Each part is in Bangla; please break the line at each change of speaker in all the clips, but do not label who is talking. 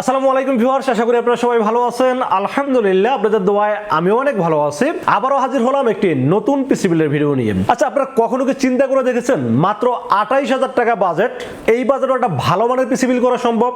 আসসালামু আলাইকুম ভিউয়ার্স, আশা করি আপনারা সবাই ভালো আছেন। আলহামদুলিল্লাহ, আপনাদের দোয়ায় আমিও অনেক ভালো আছি। আবারও হাজির হলাম একটি নতুন পিসি বিলের ভিডিও নিয়ে। আচ্ছা আপনারা কখনো কি চিন্তা করে দেখেছেন? মাত্র আঠাইশ হাজার টাকা বাজেট এই বাজেটে একটা ভালো মানের পিসি বিল করা সম্ভব।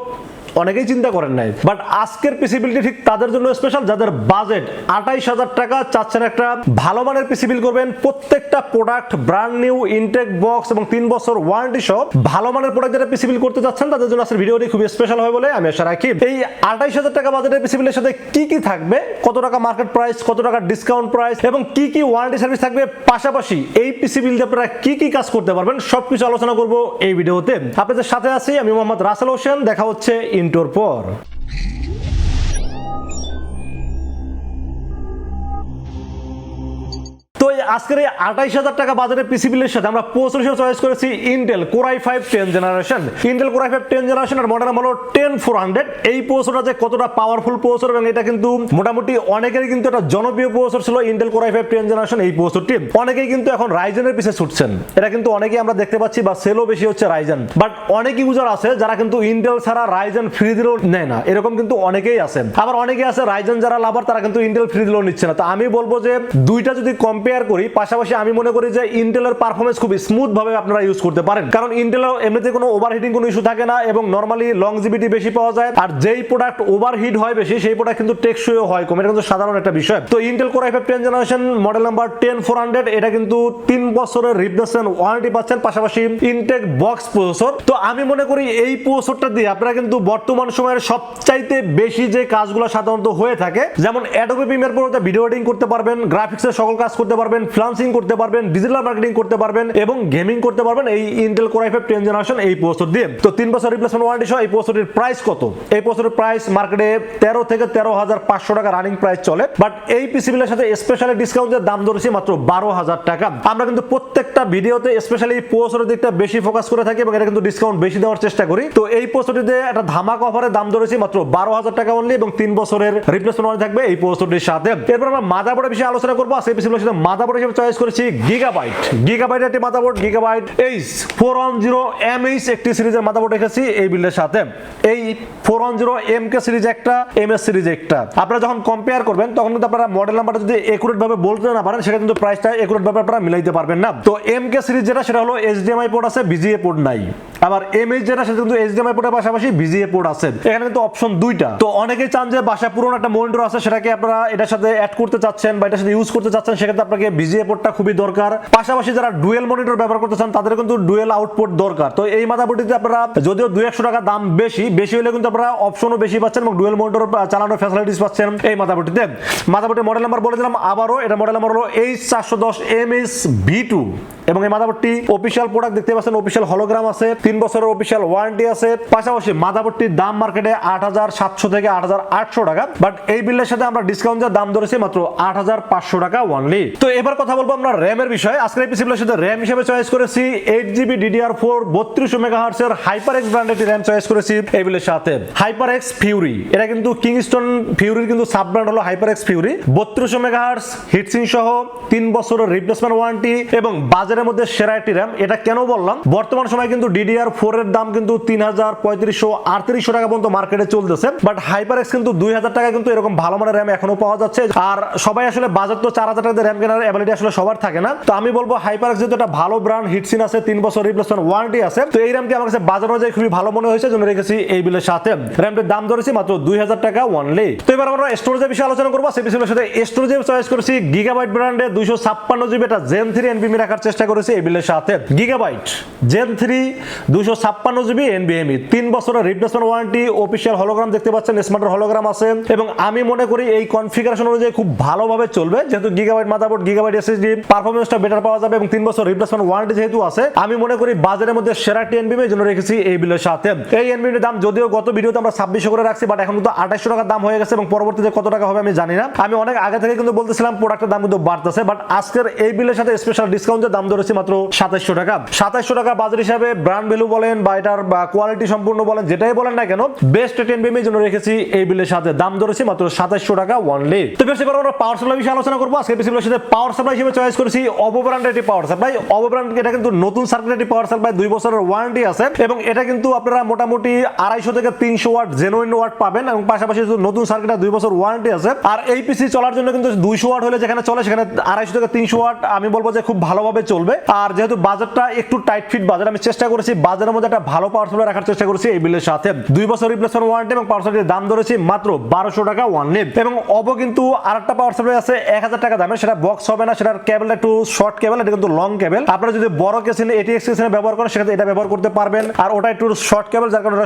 অনেকেই চিন্তা করেন নাই। বাট আজকের পিসি বিলটি ঠিক তাদের জন্য স্পেশাল যাদের বাজেট আঠাইশ হাজার টাকা চাচ্ছেন একটা ভালো মানের পিসি বিল করবেন, প্রত্যেকটা product brand new intact box এবং তিন বছর ওয়ারেন্টি সহ ভালো মানের প্রোডাক্ট যারা পিসি বিল করতে যাচ্ছেন তাদের জন্য আজকের ভিডিওটি খুবই স্পেশাল হবে বলে আমি আশা রাখি। এই আঠাইশ হাজার টাকা বাজেটের পিসি বিলের সাথে কি কি থাকবে, কত টাকা মার্কেট প্রাইস কত টাকা ডিসকাউন্ট প্রাইস এবং কি কি ওয়ারেন্টি সার্ভিস থাকবে, পাশাপাশি এই পিসি বিল দিয়ে আপনারা কি কি কাজ করতে পারবেন, সবকিছু আলোচনা করব এই ভিডিওতে আপনাদের সাথে আছি আমি মোহাম্মদ রাসেল হোসেন, দেখা হচ্ছে ইন্টোর পর আজকের এই আঠাইশ হাজার টাকা বাজারের পিসি বিলের সাথে আমরা প্রসেসর চয়েস করেছি Intel core i five ten generation Intel core i five ten generation R model হলো টেন ফোর হান্ড্রেড এই প্রসেসরটা যে কতটা পাওয়ারফুল প্রসেসর এবং এটা কিন্তু মোটামুটি অনেকেরই কিন্তু একটা জনপ্রিয় প্রসেসর ছিল Intel core i five ten generation এই প্রসেসরটি অনেকেই কিন্তু এখন রাইজেনের পিছে ছুটছেন। এটা কিন্তু অনেকেই আমরা দেখতে পাচ্ছি বা সেলও বেশি হচ্ছে রাইজেন বাট অনেক ইউজার আছে যারা কিন্তু ইন্টেল ছাড়া রাইজেন ফ্রি দিলেও নেয় না। এরকম কিন্তু অনেকেই আছে। আবার অনেকে আছে রাইজেন যারা লাভার তারা কিন্তু ইন্টেল ফ্রি দিলেও নিচ্ছে না। তো আমি বলব যে দুইটা যদি কম্পেয়ার করি, পাশাপাশি আমি মনে করি যে ইন্টেলের পারফরমেন্স খুব স্মুথ ভাবে আপনারা ইউজ করতে পারেন। কারণ ইন্টেলের এমনিতে কোনো ওভারহিটিং কোনো ইস্যু থাকে না এবং নর্মালি লংজিভিটি বেশি পাওয়া যায়। আর যেই প্রোডাক্ট ওভারহিট হয় বেশি, সেই প্রোডাক্ট কিন্তু টেকসইও হয় কম। এটা কিন্তু সাধারণ একটা বিষয়। তো Intel core I ten generation model number ten four hundred এটা কিন্তু তিন বছরের রিপ্লেসমেন্ট ওয়ারেন্টি পাচ্ছেন, পাশাপাশি ইনটেক বক্স প্রসেসর তো আমি মনে করি এই প্রসেসরটা দিয়ে আপনারা কিন্তু বর্তমান সময়ের সবচাইতে বেশি যে কাজগুলো সাধারণত হয়ে থাকে, যেমন অ্যাডোবি প্রিমিয়ার প্রোতে ভিডিও এডিটিং করতে পারবেন গ্রাফিক্সের সকল কাজ করতে পারবেন ফ্লান্সিং করতে পারবেন ডিজিটাল মার্কেটিং করতে পারবেন এবং গেমিং করতে পারবেন। এই Intel core I five ten generation এই প্রসেসর দিয়ে। তো তিন বছর রিপ্লেসমেন্ট ওয়ারেন্টি সহ এই প্রসেসরের প্রাইস কত? এই প্রসেসরের প্রাইস মার্কেটে তেরো থেকে তেরো হাজার পাঁচশো টাকা রানিং প্রাইস চলে। বাট এই পিসি বিলের সাথে স্পেশালি ডিসকাউন্টের দাম ধরেছি মাত্র বারো হাজার টাকা। আমরা কিন্তু প্রত্যেকটা ভিডিওতে স্পেশালি এই প্রসেসরের দিকটা বেশি ফোকাস করে থাকি এবং এটা কিন্তু ডিসকাউন্ট বেশি দেওয়ার চেষ্টা করি। তো এই প্রসেসরটিতে একটা ধামাক অফারের দাম ধরেছি মাত্র বারো হাজার টাকা অনলি এবং তিন বছরের রিপ্লেসমেন্ট ওয়ারেন্টি থাকবে এই প্রসেসরটির সাথে। এরপর আমরা মাদাবোর্ডের বিষয়ে আলোচনা করব। আজকে পিসি বিলের সাথে মাদাবোর্ড হিসেবে চয়েস করেছি গিগাবাইট গিগাবাইট একটি motherboard gigabyte H four one zero M H একটি সিরিজের মাদাবোর্ড রেখেছি এই বিল্ডের সাথে। এই four one zero M K series একটা এম এস সিরিজ একটা। আপনারা যখন কম্পেয়ার করবেন, তখন কিন্তু আপনারা মডেল নাম্বারটা যদি একুরেট ভাবে বলতে না পারেন সেটা কিন্তু প্রাইসটা একুরেট ভাবে আপনারা মিলাইতে পারবেন না। তো এম কে সিরিজ যেটা, সেটা হলো এইচডিএমআই পোর্ট আছে বিজিএ পোর্ট নাই। আবার এম এইচ যেটা সেটা কিন্তু এইচডিএমআই পোর্টের পাশাপাশি বিজিএ পোর্ট আছে। এখানে কিন্তু অপশন দুইটা। তো অনেকেই চান যে বাসা পুরনো একটা মনিটর আছে, সেটাকে আপনারা এটার সাথে অ্যাড করতে চাচ্ছেন বা এটার সাথে ইউজ করতে চাচ্ছেন, সেক্ষেত্রে আপনাকে বিজিএ পোর্টটা খুবই দরকার। পাশাপাশি যারা ডুয়েল মনিটর ব্যবহার করতে চান, তাদের কিন্তু ডুয়েল আউটপুট দরকার। তো এই মাদাবোর্ডটিতে আপনারা যদিও দুই একশো টাকা দাম বেশি বেশি হলে কিন্তু আপনারা অপশনও বেশি পাচ্ছেন এবং ডুয়েল মনিটর চালানোর ফ্যাসিলিটিস পাচ্ছেন এই মাদাবোর্ডটিতে মাদাবোর্ডের মডেল নাম্বার বলে দিলাম আবারও, এটা মডেল নাম্বার হলো এইচ চারশো দশ এম এস ভি টু এবং এই মাদাবোর্ডটি অফিসিয়াল প্রোডাক্ট দেখতে পাচ্ছেন অফিসিয়াল হলোগ্রাম আছে, তিন বছরের অফিসিয়াল ওয়ারেন্টি আছে। পাশাপাশি মাদাবোর্ডটির দাম মার্কেটে আট হাজার সাতশো থেকে আট হাজার আটশো টাকা বাট এই বিলের সাথে আমরা ডিসকাউন্ট দাম ধরেছি মাত্র আট হাজার পাঁচশো টাকা ওয়ানলি তো এবার কথা বলব আমরা র্যামের বিষয়ে। আজকের এই পিসিবিলের সাথে র্যাম হিসেবে চয়েস করেছি এইট জিবি ডিডিআর ফোর বত্রিশশো mega হার্সের hyper X brand RAM choice করেছি এই বিলের সাথে। হাইপার এক্স ফিউরি এটা কিন্তু কিংস্টন ফিউরির কিন্তু সাব ব্র্যান্ড হলো হাইপার এক্স ফিউরি বত্রিশশো মেগা হার্স হিটসিং সহ তিন বছরের রিপ্লেসমেন্ট ওয়ারেন্টি এবং বাজারের মধ্যে সেরা একটি র্যাম। এটা কেন বললাম? বর্তমান সময় কিন্তু ডিডিআর ফোর এর দাম কিন্তু তিন হাজার পঁয়ত্রিশশো আটত্রিশশো টাকা পর্যন্ত মার্কেটে চলতেছে। বাট হাইপার এক্স কিন্তু দুই হাজার টাকা কিন্তু এরকম ভালো মানের র্যাম এখনও পাওয়া যাচ্ছে। আর সবাই আসলে বাজার তো চার হাজার টাকা র্যাম কেনার অ্যাবিলিটি আসলে সবার থাকে না। তো আমি বলব হাইপার এক্স যেহেতু একটা ভালো ব্র্যান্ড হিটসিন আছে, তিন বছর রিপ্লেসমেন্ট ওয়ারেন্টি আছে। তো এই র্যামটি আমার কাছে বাজার অনুযায়ী খুবই ভালো মনে হয়েছে, জন্য রেখেছি এই বিলের সাথে। র্যামটির দাম ধরেছি মাত্র দুই হাজার টাকা ওয়ানলি তো এবার আমরা স্টোরেজের বিষয়ে আলোচনা করব। বিষয়ের সাথে স্টোরেজে চয়েস করেছি গিগাবাইট ব্র্যান্ডে দুইশো ছাপ্পান্ন জিবি এটা জেন থ্রি এনবিএমি রাখার চেষ্টা করেছি এই বিলের সাথে গিগাবাইট, জেন থ্রি দুইশো ছাপ্পান্ন জিবি এনবিএমি তিন বছরের রিপ্লেসমেন্ট ওয়ারেন্টি অফিসিয়াল হলোগ্রাম দেখতে পাচ্ছেন স্মার্টের হলোগ্রাম আছে। এবং আমি মনে করি এই কনফিগারেশন অনুযায়ী খুব ভালোভাবে চলবে, যেহেতু গিগাবাইট মাদাবোর্ড গিগাবাইট এসএসডি পারফরমেন্সটা বেটার পাওয়া যাবে এবং তিন বছর রিপ্লেসমেন্ট ওয়ারেন্টি যেহেতু আছে, আমি মনে করি বাজারের মধ্যে সেরা একটি এনবিএম জন্য রেখেছি এই বিলের সাথে। এই এনবিএম দাম যদিও গত ভিডিওতে আমরা ছাব্বিশশো করে রাখছি বাট এখন কিন্তু আঠাশশো টাকার দাম হয়ে গেছে এবং পরবর্তীতে কত টাকা হবে আমি জানি না। আমি অনেক আগে থেকে কিন্তু বলতেছিলাম প্রোডাক্টের দাম কিন্তু বাড়তেছে বাট আজকের এই বিলের সাথে স্পেশাল ডিসকাউন্টের দাম ধরেছি মাত্র টাকা। টাকা বাজার হিসাবে ব্র্যান্ড ভ্যালু বলেন বা এটার কোয়ালিটি সম্পূর্ণ বলেন, যেটাই বলেন না কেন বেস্ট টেন জন্য রেখেছি এই বিলের সাথে। দাম ধরেছি মাত্র টাকা তো বেশি আমরা পাওয়ার সাপ্লাই বিষয়ে আলোচনা করব। আজকে বেশি সাথে পাওয়ার সাপ্লাই হিসেবে চয়েস করেছি একটি পাওয়ার সাপ্লাই এটা কিন্তু নতুন সার্কিট পাওয়ার সাপ্লাই দুই বছরের ওয়ারেন্টি আছে। এবং এটা কিন্তু আপনারা মোটামুটি আড়াইশো থেকে তিনশো ওয়াট জেনুইন ওয়াট পাবেন এবং পাশাপাশি নতুন সার্কিট দুই বছর ওয়ারেন্টি আছে। আর এই পিসি চলার জন্য কিন্তু দুইশো ওয়াট হলে যেখানে চলে, সেখানে আড়াইশো থেকে তিনশো ওয়াট আমি বলব যে খুব ভালোভাবে চলবে। আর যেহেতু বাজারটা একটু টাইট ফিট বাজার, আমি চেষ্টা করেছি বাজারের মধ্যে একটা ভালো পাওয়ার সাপ্লাই রাখার চেষ্টা করেছি এই বিলের সাথে। দুই বছর রিপ্লেসমেন্ট ওয়ারেন্টি এবং পাওয়ার সাপ্লাইয়ের দাম ধরেছি মাত্র বারোশো টাকা ওয়ান নেট এবং অবো কিন্তু আরেকটা পাওয়ার সাপ্লাই আছে এক হাজার টাকা দামের, সেটা বক্স হবে না, সেটার কেবলটা একটু শর্ট কেবল এটা কিন্তু লং কেবল আপনারা যদি বড় কেসিনে এটিএক্স কেসিনে ব্যবহার করেন সেক্ষেত্রে এটা ব্যবহার করতে পারবেন। আর ওটা একটু শর্ট কেবল যার কারণে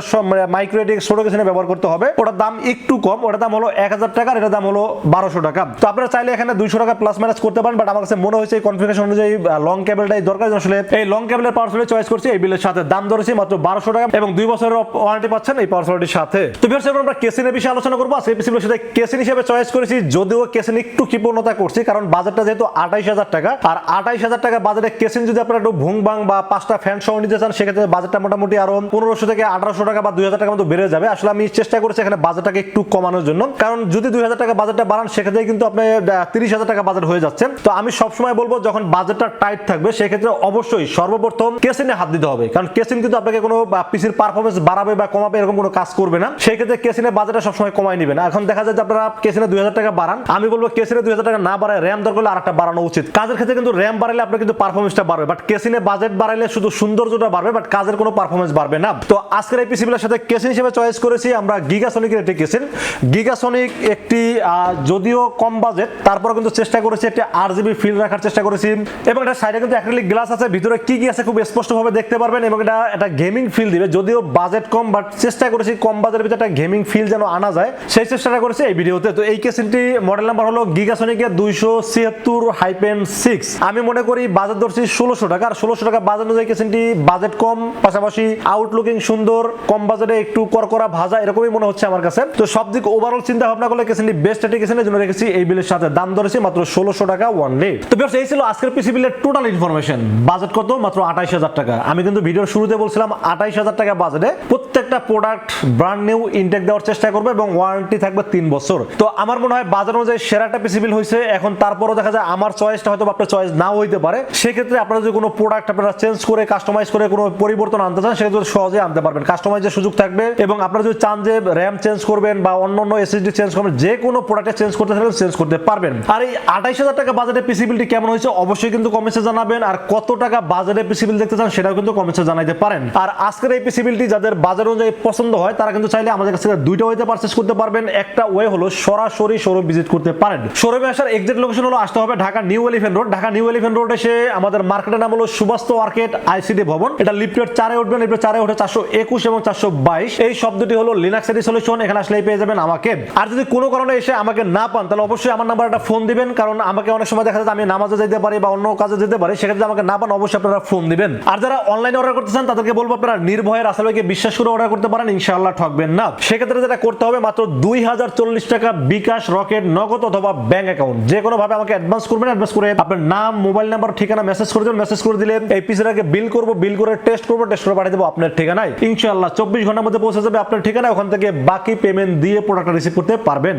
মাইক্রো এটিএক্স ছোট কেসিনে ব্যবহার করতে হবে। ওটার দাম একটু কম, ওটার দাম হলো এক হাজার টাকা, আর এটার দাম হলো বারোশো টাকা। তো আপনারা চাইলে এখানে দুইশো টাকা প্লাস মাইনাস করতে পারেন বাট আমার কাছে মনে হয়েছে এই কনফিগারেশন অনুযায়ী লং কেবলটাই দরকার আসলে এই লং কেবলের পাওয়ার চয়েস করছি। এই বিলের সাথে দাম ধরেছি মাত্র বারোশো টাকা এবং দুই বছরের ওয়ারেন্টি পাচ্ছেন এই পাওয়ার সাথে। তো বিয়ার্স এবার আমরা কেসিনের বিষয়ে আলোচনা করব। সেই পিসির সাথে কেসিন হিসেবে চয়েস করেছি, যদিও কেসিন একটু কৃপণতা করছি, কারণ বাজেটটা যেহেতু আঠাইশ হাজার টাকা। আর আঠাইশ হাজার টাকা বাজেটে কেসিন যদি আপনারা একটু ভুং বাং বা পাঁচটা ফ্যান সহ নিতে চান, সেক্ষেত্রে বাজেটটা মোটামুটি আরও পনেরোশো থেকে আঠারোশো টাকা বা দুই হাজার টাকা মতো বেড়ে যাবে। আসলে আমি চেষ্টা করেছি এখানে বাজেটটাকে একটু কমানোর জন্য। কারণ যদি দুই হাজার টাকা বাজেটটা বাড়ান, সেক্ষেত্রে কিন্তু আপনি তিরিশ হাজার টাকা বাজেট হয়ে যাচ্ছে। তো আমি সবসময় বলব, যখন বাজেটটা টাইট থাকবে, সেক্ষেত্রে অবশ্যই সর্বপ্রথম কেসিনে হাত দিতে হবে। কারণ কেসিন কিন্তু আপনাকে কোনো পিসির পারফরমেন্স বাড়াবে বা কমাবে এরকম কোনো কাজ করবে না। সেই ক্ষেত্রে কেসিনের বাজেটটা সবসময় কমাই নেবেন। এখন দেখা যায় যে আপনারা কেসিনে দুই হাজার টাকা বাড়ান। আমি বলব কেসিনে দুই হাজার টাকা না বাড়ায় র্যাম দরকার হলে আরেকটা বাড়ানো উচিত। কাজের ক্ষেত্রে কিন্তু র্যাম বাড়ালে আপনার কিন্তু পারফরমেন্সটা বাড়বে। বাট কেসিনে বাজেট বাড়াইলে শুধু সৌন্দর্যটা বাড়বে বাট কাজের কোনো পারফরমেন্স বাড়বে না। তো আজকের এই পিসিগুলোর সাথে কেসিন হিসেবে চয়েস করেছি আমরা গিগাসনিকের একটি কেসিন গিগাসনিক একটি যদিও কম বাজেট তারপর কিন্তু চেষ্টা করেছি একটি আর জিবি ফিল রাখার চেষ্টা করেছি। এবং এটা সাইডে কিন্তু অ্যাক্রিলিক গ্লাস আছে, ভিতরে কি কি আছে খুব স্পষ্টভাবে দেখতে পারবেন এবং এটা একটা গেমিং ফিল দিবে। যদিও বাজেট কম বাট চেষ্টা করেছি কম ভিতরে একটা গেমিং ফিল যেন আনা যায়, সেই চেষ্টাটা করেছি এই ভিডিওতে তো। এই কেসিনটি মডেল নাম্বার হলো দুইশো ছিয়াত্তর হাইপেন সিক্স আমি মনে করি ধরছি ষোলোশো টাকা, আর ষোলোশো টাকা অনুযায়ী কেসিনটি বাজেট কম, পাশাপাশি আউটলুকিং সুন্দর, কম বাজেটে একটু করকরা ভাজা, এরকমই মনে হচ্ছে আমার কাছে। তো সব দিক ওভারঅল চিন্তা ভাবনা করলে কেসিনটি বেস্ট একটি কেসিনের জন্য রেখেছি, এই বিলের সাথে। দাম ধরেছি মাত্র ষোলোশো টাকা ওয়ান ডে তো এই ছিল আজকের পিসি বিলের টোটাল ইনফরমেশন বাজেট কত? মাত্র আঠাইশ হাজার টাকা। আমি কিন্তু ভিডিওর শুরুতে বলছিলাম আঠাইশ হাজার টাকা বাজেটে প্রত্যেকটা প্রোডাক্ট ব্র্যান্ড নিউ ইনটেক দেওয়ার চেষ্টা করবে এবং ওয়ারেন্টি থাকবে তিন বছর। তো আমার মনে হয় বাজার অনুযায়ী সেরা একটা পিসি বিল হয়েছে। এখন তারপরও দেখা যায় আমার চয়েসটা হয়তো আপনার চয়েস নাও হইতে পারে। সেক্ষেত্রে আপনারা যদি কোনো প্রোডাক্ট আপনারা চেঞ্জ করে কাস্টমাইজ করে কোনো পরিবর্তন আনতে চান, সেক্ষেত্রে সহজে আনতে পারবেন। কাস্টমাইজের সুযোগ থাকবে এবং আপনারা যদি চান যে র্যাম চেঞ্জ করবেন বা অন্য অন্য এসএসডি চেঞ্জ করবেন, যে কোনো প্রোডাক্টে চেঞ্জ করতে চাইলে চেঞ্জ করতে পারবেন। আর এই আঠাইশ হাজার টাকা বাজেটে পিসি বিলটি কেমন হয়েছে? অবশ্যই কিন্তু কমেন্টে জানাবেন আর কত টাকা বাজারে পিসি বিল দেখতে চান সেটাও কিন্তু কমেন্টে জানাইতে পারেন। আর আজকের এই পিসি বিলটি যাদের বাজার অনুযায়ী পছন্দ হয়, তারা কিন্তু চাইলে আমাদের কাছ দুইটা ওয়েতে পারচেস করতে পারবেন। একটা ওয়ে হলো সরাসরি শোরুম ভিজিট করতে পারেন। শোরুমে আসার এক্সাক্ট লোকেশন হলো আসতে হবে Dhaka new elephant road Dhaka new elephant road এসে আমাদের মার্কেটের নাম হলো সুবাস্ত মার্কেট আইসিডি ভবন। এটা লিফটের চারে উঠবেন লিফটের চারে উঠে চারশো একুশ এবং চারশো বাইশ। এই শব্দটি হলো লিনাক্স এডি সলিউশন এখানে আসলেই পেয়ে যাবেন আমাকে। আর যদি কোনো কারণে এসে আমাকে না পান, তাহলে অবশ্যই আমার নাম্বার একটা ফোন দিবেন, কারণ আমাকে অনেক সময় দেখা যায় আমি নামাজে যেতে পারি বা অন্য কাজে যেতে পারি। সেক্ষেত্রে আমাকে না পান, অবশ্যই আপনারা ফোন দিবেন। আর যারা অনলাইনে অর্ডার করতে চান, তাদেরকে বলব আপনারা নির্ভয়ে রাসেল ভাইকে বিশ্বাস করে অর্ডার করতে পারেন, ইনশাআল্লাহ ঠকবেন না। সেক্ষেত্রে যেটা করতে হবে, মাত্র দুই হাজার চল্লিশ টাকা বিকাশ, রকেট, নগদ অথবা ব্যাংক অ্যাকাউন্ট যে কোনো ভাবে আমাকে অ্যাডভান্স করবেন অ্যাডভান্স করে আপনার নাম মোবাইল নাম্বার ঠিকানা মেসেজ করে দেবেন মেসেজ করে দিলে এই পিসের বিল করব বিল করে টেস্ট করব টেস্ট করে পাঠিয়ে দেবো আপনার ঠিকানায়। ইনশাআল্লাহ চব্বিশ ঘণ্টার মধ্যে পৌঁছে যাবে আপনার ঠিকানায়, ওখান থেকে বাকি পেমেন্ট দিয়ে প্রোডাক্টটা রিসিভ করতে পারবেন।